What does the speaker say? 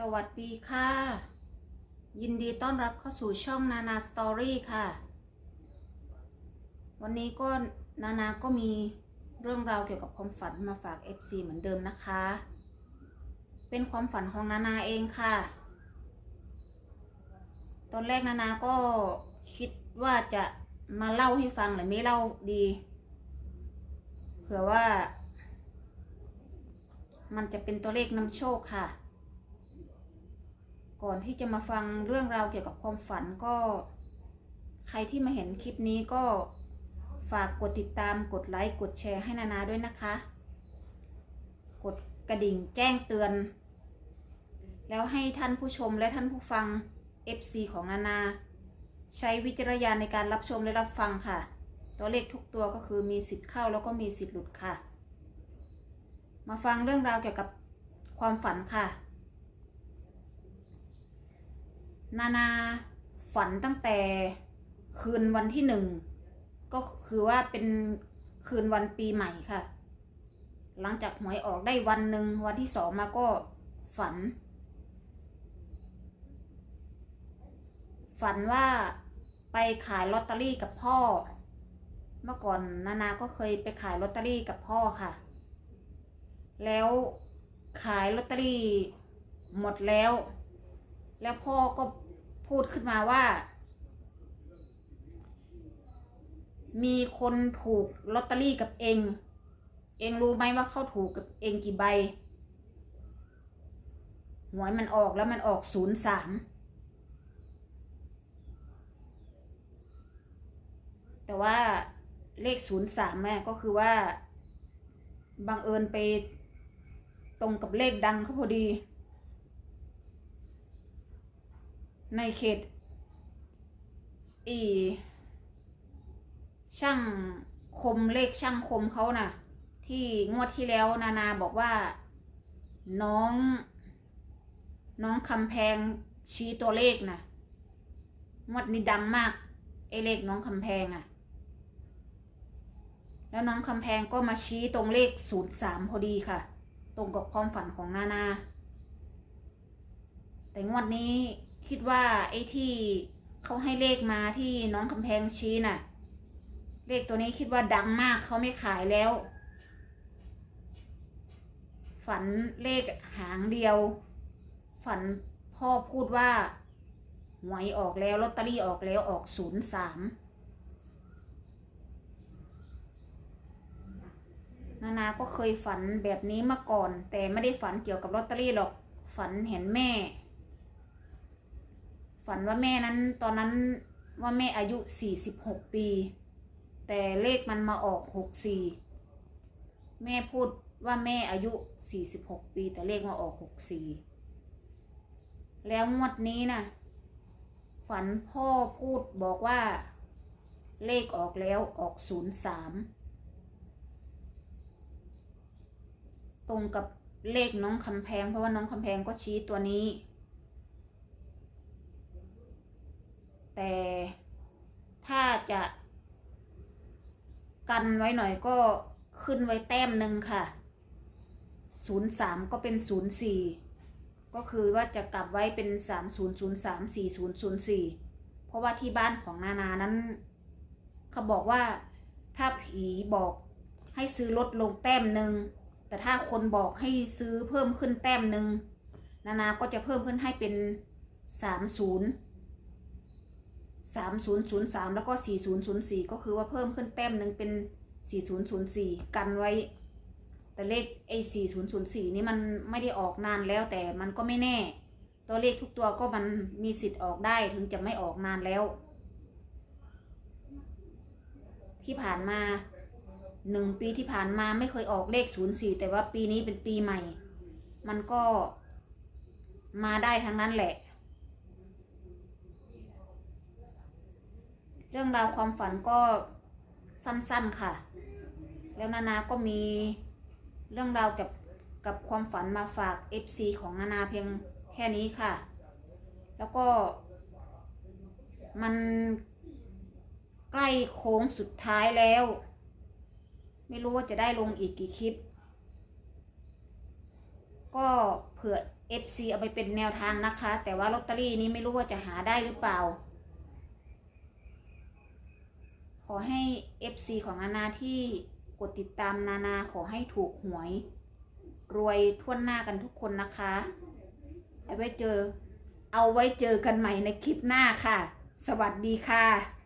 สวัสดีค่ะ ยินดีต้อนรับเข้าสู่ช่องนานาสตอรี่ค่ะ วันนี้ก็นานาก็มีเรื่องราวเกี่ยวกับความฝันมาฝาก FC เหมือนเดิมนะคะ เป็นความฝันของนานาเองค่ะ ตอนแรกนานาก็คิดว่าจะมาเล่าให้ฟังหรือไม่เล่าดี เผื่อว่า มันจะเป็นตัวเลขนำโชคค่ะ ก่อนที่จะมาฟังเรื่องราวเกี่ยวกับความฝันก็ ใครที่มาเห็นคลิปนี้ก็ฝากกดติดตามกดไลค์กดแชร์ให้นานาด้วยนะคะ กดกระดิ่งแจ้งเตือน แล้วให้ท่านผู้ชมและท่านผู้ฟัง FC ของนานา ใช้วิจารณญาณในการรับชมและรับฟังค่ะ ตัวเลขทุกตัวก็คือมีสิทธิ์เข้าแล้วก็มีสิทธิ์หลุดค่ะ มาฟังเรื่องราวเกี่ยวกับความฝันค่ะ นานาฝันตั้งแต่คืนวันที่หนึ่ง ก็คือว่าเป็นคืนวันปีใหม่ค่ะ หลังจากหวยออกได้วันหนึ่งวันที่สองมาก็ฝัน ฝันว่าไปขายลอตเตอรี่กับพ่อ เมื่อก่อนนานาก็เคยไปขายลอตเตอรี่กับพ่อค่ะ แล้วขายลอตเตอรี่หมดแล้ว แล้วพ่อก็ พูดขึ้นมาว่า มีคนถูกลอตเตอรี่กับเอง เองรู้ไหมว่าเขาถูกกับเองกี่ใบหวยมันออกแล้วมันออกศูนย์สามแต่ว่าเลขศูนย์สามเนี่ก็คือว่าบังเอิญไปตรงกับเลขดังเขาพอดี ในเขตอีช่างคมเลขช่างคมเขาน่ะ ที่งวดที่แล้วนานาบอกว่าน้อง น้องคำแพงชี้ตัวเลขน่ะงวดนี้ดังมากไอเลขน้องคำแพงอะ แล้วน้องคำแพงก็มาชี้ตรงเลขศูนย์สามพอดีค่ะ ตรงกับความฝันของนานา แต่งวดนี้ คิดว่าไอ้ที่เขาให้เลขมาที่น้องคำแพงชี้น่ะ เลขตัวนี้คิดว่าดังมากเขาไม่ขายแล้ว ฝันเลขหางเดียว ฝันพ่อพูดว่าหวยออกแล้วลอตเตอรี่ออกแล้วออกศูนย์สามนานาก็เคยฝันแบบนี้มาก่อน แต่ไม่ได้ฝันเกี่ยวกับลอตเตอรี่หรอกฝันเห็นแม่ ฝันว่าแม่นั้นตอนนั้นว่าแม่อายุสี่สิบหกปี แต่เลขมันมาออกหกสี่แม่พูดว่าแม่อายุสี่สิบหกปี แต่เลขมาออกหกสี่แล้วงวดนี้นะฝันพ่อพูดบอกว่า เลขออกแล้วออกศูนย์สามตรงกับเลขน้องคำแพง เพราะว่าน้องคำแพงก็ชี้ตัวนี้ แต่ถ้าจะกันไว้หน่อยก็ขึ้นไว้แต้มหนึ่งค่ะศูนย์สามก็เป็นศูนย์สี่ก็คือว่าจะกลับไว้เป็นสามศูนย์ศูนย์สามสี่ศูนย์ศูนย์สี่เพราะว่าที่บ้านของนานานั้น เขาบอกว่าถ้าผีบอกให้ซื้อลดลงแต้มหนึ่ง แต่ถ้าคนบอกให้ซื้อเพิ่มขึ้นแต้มหนึ่ง นานาก็จะเพิ่มขึ้นให้เป็นสามศูนย์ สามศูนย์ศูนย์สามแล้วก็สี่ศูนย์ศูนย์สี่ก็คือว่าเพิ่มขึ้นแต้มหนึ่งเป็นสี่ศูนย์ศูนย์สี่กันไว้ แต่เลขไอ้สี่ศูนย์ศูนย์สี่นี่มันไม่ได้ออกนานแล้วแต่มันก็ไม่แน่ ตัวเลขทุกตัวก็มันมีสิทธิ์ออกได้ถึงจะไม่ออกนานแล้ว ที่ผ่านมาหนึ่งปีที่ผ่านมาไม่เคยออกเลขศูนย์สี่แต่ว่าปีนี้เป็นปีใหม่ มันก็มาได้ทั้งนั้นแหละ เรื่องราวความฝันก็สั้นๆค่ะ แล้วนานาก็มีเรื่องราวกับกับความฝันมาฝาก FC ของนานาเพียงแค่นี้ค่ะ แล้วก็ มันใกล้โค้งสุดท้ายแล้ว ไม่รู้ว่าจะได้ลงอีกกี่คลิป ก็เผื่อ FC เอาไปเป็นแนวทางนะคะ แต่ว่าลอตเตอรี่นี้ไม่รู้ว่าจะหาได้หรือเปล่า ขอให้ FC ของนานาที่กดติดตามนานาขอให้ถูกหวย รวยทั่วหน้ากันทุกคนนะคะเอาไว้เจอ เอาไว้เจอกันใหม่ในคลิปหน้าค่ะ สวัสดีค่ะ